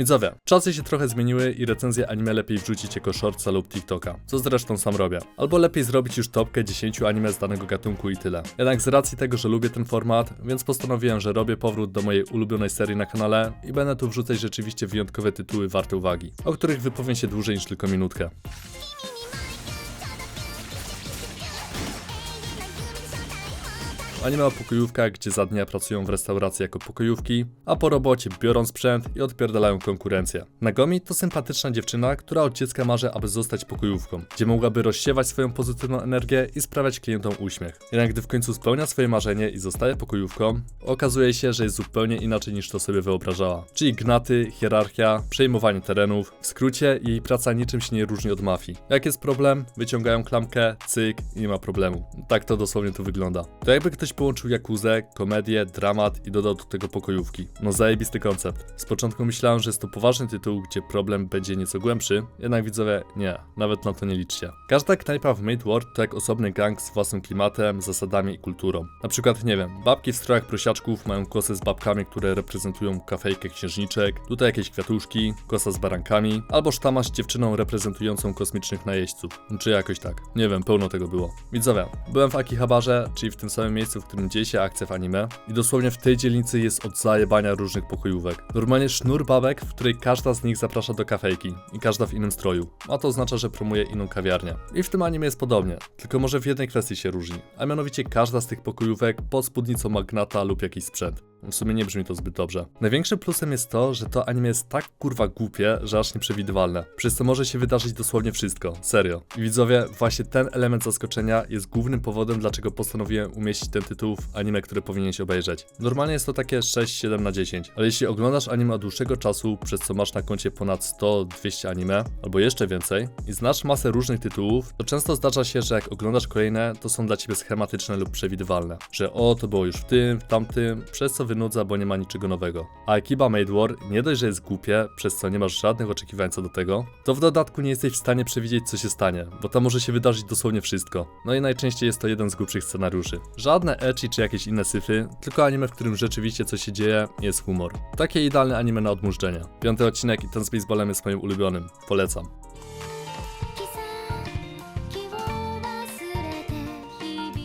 Widzowie, czasy się trochę zmieniły i recenzje anime lepiej wrzucić jako shortsa lub TikToka, co zresztą sam robię. Albo lepiej zrobić już topkę 10 anime z danego gatunku i tyle. Jednak z racji tego, że lubię ten format, więc postanowiłem, że robię powrót do mojej ulubionej serii na kanale i będę tu wrzucać rzeczywiście wyjątkowe tytuły warte uwagi, o których wypowiem się dłużej niż tylko minutkę. Anime o pokojówkach, gdzie za dnia pracują w restauracji jako pokojówki, a po robocie biorą sprzęt i odpierdalają konkurencję. Nagomi to sympatyczna dziewczyna, która od dziecka marzy, aby zostać pokojówką, gdzie mogłaby rozsiewać swoją pozytywną energię i sprawiać klientom uśmiech. Jednak gdy w końcu spełnia swoje marzenie i zostaje pokojówką, okazuje się, że jest zupełnie inaczej niż to sobie wyobrażała. Czyli gnaty, hierarchia, przejmowanie terenów, w skrócie jej praca niczym się nie różni od mafii. Jak jest problem, wyciągają klamkę, cyk i nie ma problemu. Tak to dosłownie tu wygląda. To jakby ktoś połączył jakuzę, komedię, dramat i dodał do tego pokojówki. No zajebisty koncept. Z początku myślałem, że jest to poważny tytuł, gdzie problem będzie nieco głębszy, jednak widzowie nie, nawet na to nie liczcie. Każda knajpa w Made World to jak osobny gang z własnym klimatem, zasadami i kulturą. Na przykład, nie wiem, babki w strojach prosiaczków mają kosy z babkami, które reprezentują kafejkę księżniczek, tutaj jakieś kwiatuszki, kosa z barankami, albo sztama z dziewczyną reprezentującą kosmicznych najeźdźców. Czy jakoś tak. Nie wiem, pełno tego było. Widzowie, byłem w Akihabarze, czyli w tym samym miejscu, w którym dzieje się akcja w anime i dosłownie w tej dzielnicy jest od zajebania różnych pokojówek. Normalnie sznur babek, w której każda z nich zaprasza do kafejki i każda w innym stroju, a to oznacza, że promuje inną kawiarnię. I w tym anime jest podobnie, tylko może w jednej kwestii się różni, a mianowicie każda z tych pokojówek pod spódnicą magnata lub jakiś sprzęt. W sumie nie brzmi to zbyt dobrze. Największym plusem jest to, że to anime jest tak kurwa głupie, że aż nieprzewidywalne. Przez co może się wydarzyć dosłownie wszystko. Serio. I widzowie, właśnie ten element zaskoczenia jest głównym powodem, dlaczego postanowiłem umieścić ten tytuł w anime, które powinieneś obejrzeć. Normalnie jest to takie 6-7 na 10, ale jeśli oglądasz anime od dłuższego czasu, przez co masz na koncie ponad 100-200 anime, albo jeszcze więcej, i znasz masę różnych tytułów, to często zdarza się, że jak oglądasz kolejne, to są dla ciebie schematyczne lub przewidywalne. Że o, to było już w tym, w tamtym, przez co wynudza, bo nie ma niczego nowego. A ekipa Made War nie dość, że jest głupie, przez co nie masz żadnych oczekiwań co do tego, to w dodatku nie jesteś w stanie przewidzieć co się stanie, bo tam może się wydarzyć dosłownie wszystko. No i najczęściej jest to jeden z głupszych scenariuszy. Żadne ecchi czy jakieś inne syfy, tylko anime, w którym rzeczywiście coś się dzieje, jest humor. Takie idealne anime na odmurzczenie. Piąty odcinek i ten z baseballem jest moim ulubionym. Polecam.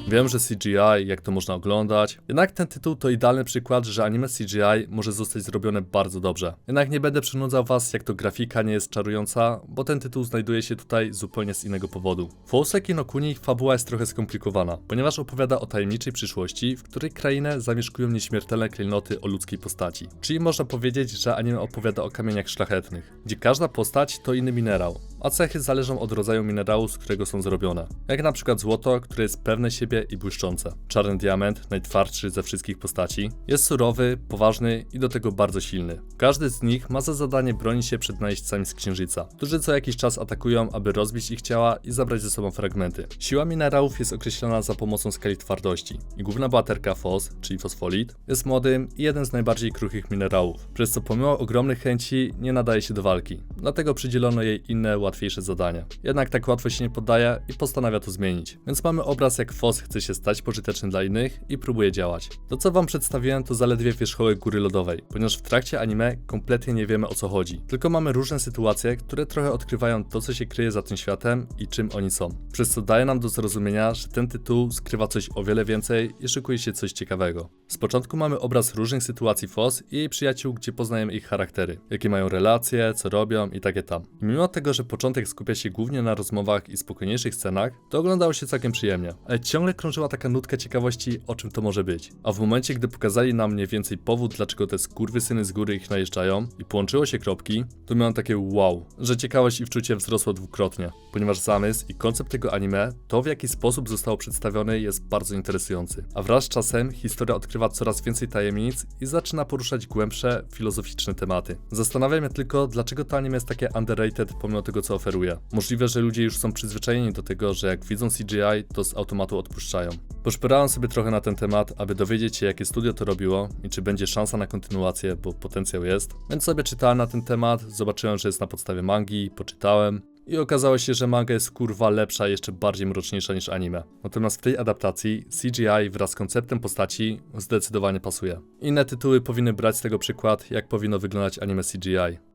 Wiem, że CGI, jak to można oglądać. Jednak ten tytuł to idealny przykład, że anime CGI może zostać zrobione bardzo dobrze. Jednak nie będę przynudzał was, jak to grafika nie jest czarująca, bo ten tytuł znajduje się tutaj zupełnie z innego powodu. W Ouseki no Kuni fabuła jest trochę skomplikowana, ponieważ opowiada o tajemniczej przyszłości, w której krainę zamieszkują nieśmiertelne klejnoty o ludzkiej postaci. Czyli można powiedzieć, że anime opowiada o kamieniach szlachetnych, gdzie każda postać to inny minerał, a cechy zależą od rodzaju minerału, z którego są zrobione. Jak na przykład złoto, które jest pewne siebie i błyszczące. Czarny diament, najtwardszy ze wszystkich postaci, jest surowy, poważny i do tego bardzo silny. Każdy z nich ma za zadanie bronić się przed najeźdźcami z księżyca, którzy co jakiś czas atakują, aby rozbić ich ciała i zabrać ze sobą fragmenty. Siła minerałów jest określona za pomocą skali twardości i główna bohaterka FOS, czyli fosfolit, jest młodym i jeden z najbardziej kruchych minerałów, przez co pomimo ogromnych chęci nie nadaje się do walki. Dlatego przydzielono jej inne, łatwiejsze zadania. Jednak tak łatwo się nie poddaje i postanawia to zmienić. Więc mamy obraz jak FOS chce się stać pożyteczny dla innych i próbuje działać. To co wam przedstawiłem to zaledwie wierzchołek góry lodowej, ponieważ w trakcie anime kompletnie nie wiemy o co chodzi. Tylko mamy różne sytuacje, które trochę odkrywają to co się kryje za tym światem i czym oni są. Przez co daje nam do zrozumienia, że ten tytuł skrywa coś o wiele więcej i szykuje się coś ciekawego. Z początku mamy obraz różnych sytuacji FOS i jej przyjaciół, gdzie poznajemy ich charaktery, jakie mają relacje, co robią i takie tam. I mimo tego, że początek skupia się głównie na rozmowach i spokojniejszych scenach, to oglądało się całkiem przyjemnie. Ale ciągle krążyła taka nutka ciekawości, o czym to może być. A w momencie, gdy pokazali nam mniej więcej powód, dlaczego te skurwysyny z góry ich najeżdżają i połączyło się kropki, to miałem takie wow, że ciekawość i wczucie wzrosło dwukrotnie. Ponieważ zamysł i koncept tego anime, to w jaki sposób zostało przedstawione jest bardzo interesujący. A wraz z czasem historia odkrywa coraz więcej tajemnic i zaczyna poruszać głębsze, filozoficzne tematy. Zastanawiam się tylko, dlaczego to anime jest takie underrated pomimo tego, co oferuje. Możliwe, że ludzie już są przyzwyczajeni do tego, że jak widzą CGI, to z automatu odpuszczają. Poszperałem sobie trochę na ten temat, aby dowiedzieć się, jakie studio to robiło i czy będzie szansa na kontynuację, bo potencjał jest. Więc sobie czytałem na ten temat, zobaczyłem, że jest na podstawie mangi, poczytałem. I okazało się, że manga jest kurwa lepsza, jeszcze bardziej mroczniejsza niż anime. Natomiast w tej adaptacji CGI wraz z konceptem postaci zdecydowanie pasuje. Inne tytuły powinny brać z tego przykład, jak powinno wyglądać anime CGI.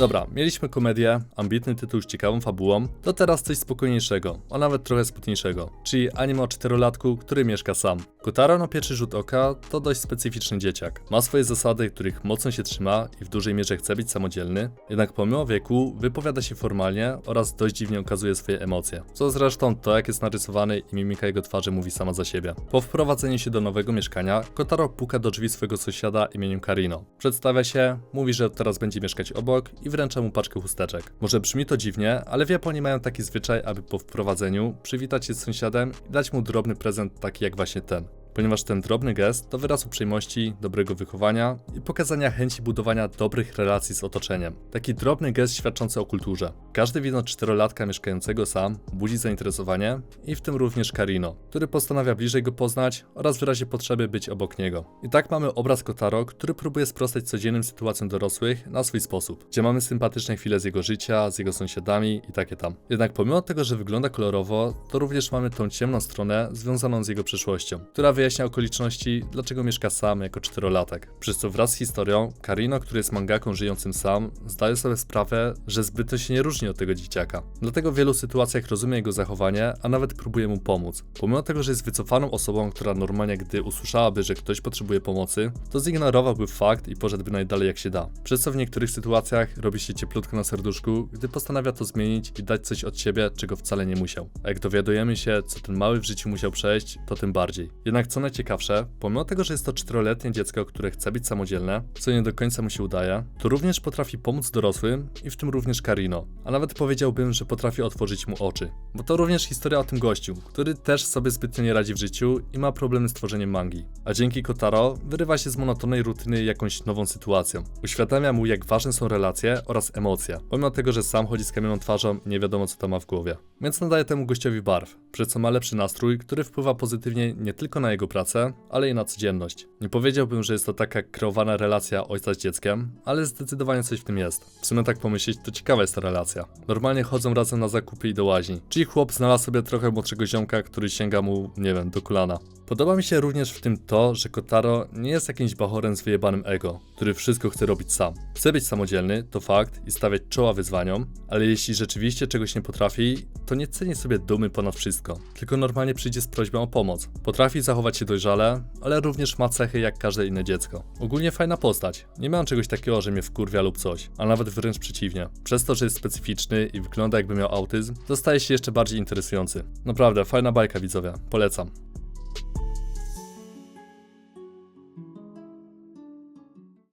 Dobra, mieliśmy komedię, ambitny tytuł z ciekawą fabułą, to teraz coś spokojniejszego, a nawet trochę smutniejszego, czyli anime o czterolatku, który mieszka sam. Kotaro na pierwszy rzut oka to dość specyficzny dzieciak. Ma swoje zasady, których mocno się trzyma i w dużej mierze chce być samodzielny, jednak pomimo wieku wypowiada się formalnie oraz dość dziwnie okazuje swoje emocje. Co zresztą to jak jest narysowany i mimika jego twarzy mówi sama za siebie. Po wprowadzeniu się do nowego mieszkania, Kotaro puka do drzwi swojego sąsiada imieniem Karino. Przedstawia się, mówi, że teraz będzie mieszkać obok i wręcza mu paczkę chusteczek. Może brzmi to dziwnie, ale w Japonii mają taki zwyczaj, aby po wprowadzeniu przywitać się z sąsiadem i dać mu drobny prezent taki jak właśnie ten. Ponieważ ten drobny gest to wyraz uprzejmości, dobrego wychowania i pokazania chęci budowania dobrych relacji z otoczeniem. Taki drobny gest świadczący o kulturze. Każdy widok czterolatka mieszkającego sam budzi zainteresowanie i w tym również Karino, który postanawia bliżej go poznać oraz w razie potrzeby być obok niego. I tak mamy obraz Kotaro, który próbuje sprostać codziennym sytuacjom dorosłych na swój sposób, gdzie mamy sympatyczne chwile z jego życia, z jego sąsiadami i takie tam. Jednak pomimo tego, że wygląda kolorowo, to również mamy tą ciemną stronę związaną z jego przeszłością, która wyjaśnia okoliczności, dlaczego mieszka sam jako czterolatek. Przez co wraz z historią, Karino, który jest mangaką żyjącym sam, zdaje sobie sprawę, że zbytnio się nie różni od tego dzieciaka. Dlatego w wielu sytuacjach rozumie jego zachowanie, a nawet próbuje mu pomóc. Pomimo tego, że jest wycofaną osobą, która normalnie gdy usłyszałaby, że ktoś potrzebuje pomocy, to zignorowałby fakt i poszedłby najdalej jak się da. Przez co w niektórych sytuacjach robi się cieplutko na serduszku, gdy postanawia to zmienić i dać coś od siebie, czego wcale nie musiał. A jak dowiadujemy się, co ten mały w życiu musiał przejść, to tym bardziej. Jednak co najciekawsze, pomimo tego, że jest to czteroletnie dziecko, które chce być samodzielne, co nie do końca mu się udaje, to również potrafi pomóc dorosłym i w tym również Karino. A nawet powiedziałbym, że potrafi otworzyć mu oczy. Bo to również historia o tym gościu, który też sobie zbytnio nie radzi w życiu i ma problemy z tworzeniem mangi. A dzięki Kotaro wyrywa się z monotonnej rutyny jakąś nową sytuacją. Uświadamia mu, jak ważne są relacje oraz emocje, pomimo tego, że sam chodzi z kamioną twarzą nie wiadomo, co to ma w głowie. Więc nadaje temu gościowi barw, przez co ma lepszy nastrój, który wpływa pozytywnie nie tylko na jego pracę, ale i na codzienność. Nie powiedziałbym, że jest to taka kreowana relacja ojca z dzieckiem, ale zdecydowanie coś w tym jest. W sumie tak pomyśleć, to ciekawa jest ta relacja. Normalnie chodzą razem na zakupy i do łaźni. Czyli chłop znalazł sobie trochę młodszego ziomka, który sięga mu, nie wiem, do kolana. Podoba mi się również w tym to, że Kotaro nie jest jakimś bachorem z wyjebanym ego, który wszystko chce robić sam. Chce być samodzielny, to fakt, i stawiać czoła wyzwaniom, ale jeśli rzeczywiście czegoś nie potrafi, to nie ceni sobie dumy ponad wszystko, tylko normalnie przyjdzie z prośbą o pomoc. Potrafi zachować się dojrzale, ale również ma cechy jak każde inne dziecko. Ogólnie fajna postać. Nie mam czegoś takiego, że mnie wkurwia lub coś, a nawet wręcz przeciwnie. Przez to, że jest specyficzny i wygląda jakby miał autyzm, to staje się jeszcze bardziej interesujący. Naprawdę, fajna bajka widzowie, polecam.